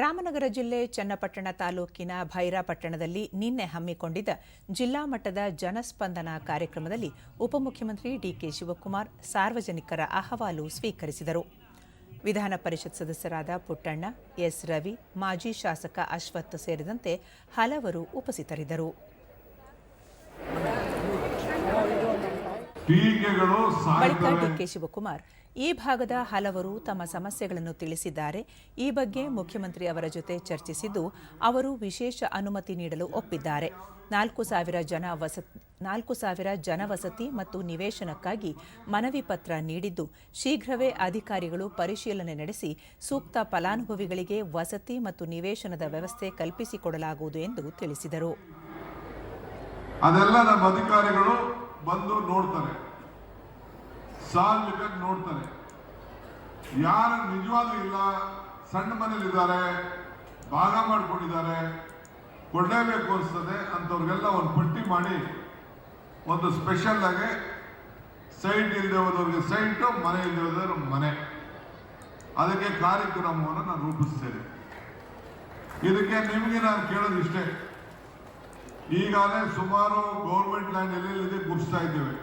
ರಾಮನಗರ ಜಿಲ್ಲೆ ಚನ್ನಪಟ್ಟಣ ತಾಲೂಕಿನ ಭೈರಾಪಟ್ಟಣದಲ್ಲಿ ನಿನ್ನೆ ಹಮ್ಮಿಕೊಂಡಿದ್ದ ಜಿಲ್ಲಾ ಮಟ್ಟದ ಜನಸ್ಪಂದನ ಕಾರ್ಯಕ್ರಮದಲ್ಲಿ ಉಪಮುಖ್ಯಮಂತ್ರಿ ಡಿಕೆ ಶಿವಕುಮಾರ್ ಸಾರ್ವಜನಿಕರ ಅಹವಾಲು ಸ್ವೀಕರಿಸಿದರು. ವಿಧಾನ ಪರಿಷತ್ ಸದಸ್ಯರಾದ ಪುಟ್ಟಣ್ಣ, ಎಸ್ ರವಿ, ಮಾಜಿ ಶಾಸಕ ಅಶ್ವಥ್ ಸೇರಿದಂತೆ ಹಲವರು ಉಪಸ್ಥಿತರಿದ್ದರು. ಟೀಕೆಗಳು ಬಳಿಕ ಡಿಕೆ ಶಿವಕುಮಾರ್ ಈ ಭಾಗದ ಹಲವರು ತಮ್ಮ ಸಮಸ್ಯೆಗಳನ್ನು ತಿಳಿಸಿದ್ದಾರೆ. ಈ ಬಗ್ಗೆ ಮುಖ್ಯಮಂತ್ರಿ ಅವರ ಜೊತೆ ಚರ್ಚಿಸಿದ್ದು ಅವರು ವಿಶೇಷ ಅನುಮತಿ ನೀಡಲು ಒಪ್ಪಿದ್ದಾರೆ. ನಾಲ್ಕು ಸಾವಿರ ಜನ ವಸತಿ ನಾಲ್ಕು ಸಾವಿರ ಜನವಸತಿ ಮತ್ತು ನಿವೇಶನಕ್ಕಾಗಿ ಮನವಿ ಪತ್ರ ನೀಡಿದ್ದು ಶೀಘ್ರವೇ ಅಧಿಕಾರಿಗಳು ಪರಿಶೀಲನೆ ನಡೆಸಿ ಸೂಕ್ತ ಫಲಾನುಭವಿಗಳಿಗೆ ವಸತಿ ಮತ್ತು ನಿವೇಶನದ ವ್ಯವಸ್ಥೆ ಕಲ್ಪಿಸಿಕೊಡಲಾಗುವುದು ಎಂದು ತಿಳಿಸಿದರು. ಅದೆಲ್ಲ ನಮ್ಮ ಅಧಿಕಾರಿಗಳು ಬಂದು ನೋಡ್ತಾರೆ. ಸಾರ್ವಜನಿಕರು ನೋಡ್ತಾರೆ. ಯಾರು ನಿಜವಾಗ್ಲೂ ಇಲ್ಲ, ಸಣ್ಣ ಮನೇಲಿದ್ದಾರೆ ಭಾಗ ಮಾಡ್ಕೊಂಡಿದ್ದಾರೆ, ಕೊಡಲೇಬೇಕು ಅನಿಸ್ತದೆ ಅಂಥವ್ರಿಗೆಲ್ಲ ಒಂದು ಪಟ್ಟಿ ಮಾಡಿ ಒಂದು ಸ್ಪೆಷಲ್ ಆಗಿ ಸೈಟ್ ಇಲ್ಲದೆ ಹೋದವ್ರಿಗೆ ಸೈಟು ಮನೆ ಇಲ್ಲದೆ ಹೋದವ್ರ ಮನೆ. ಅದಕ್ಕೆ ಕಾರ್ಯಕ್ರಮವನ್ನು ನಾನು ರೂಪಿಸ್ತೇನೆ ಇದಕ್ಕೆ ನಿಮಗೆ ನಾನು ಕೇಳೋದು ಇಷ್ಟೇ ಈಗಾಗಲೇ ಸುಮಾರು ಗೌರ್ಮೆಂಟ್ జిల్లా నెల్లూరు గుడ్ సాయి దేవి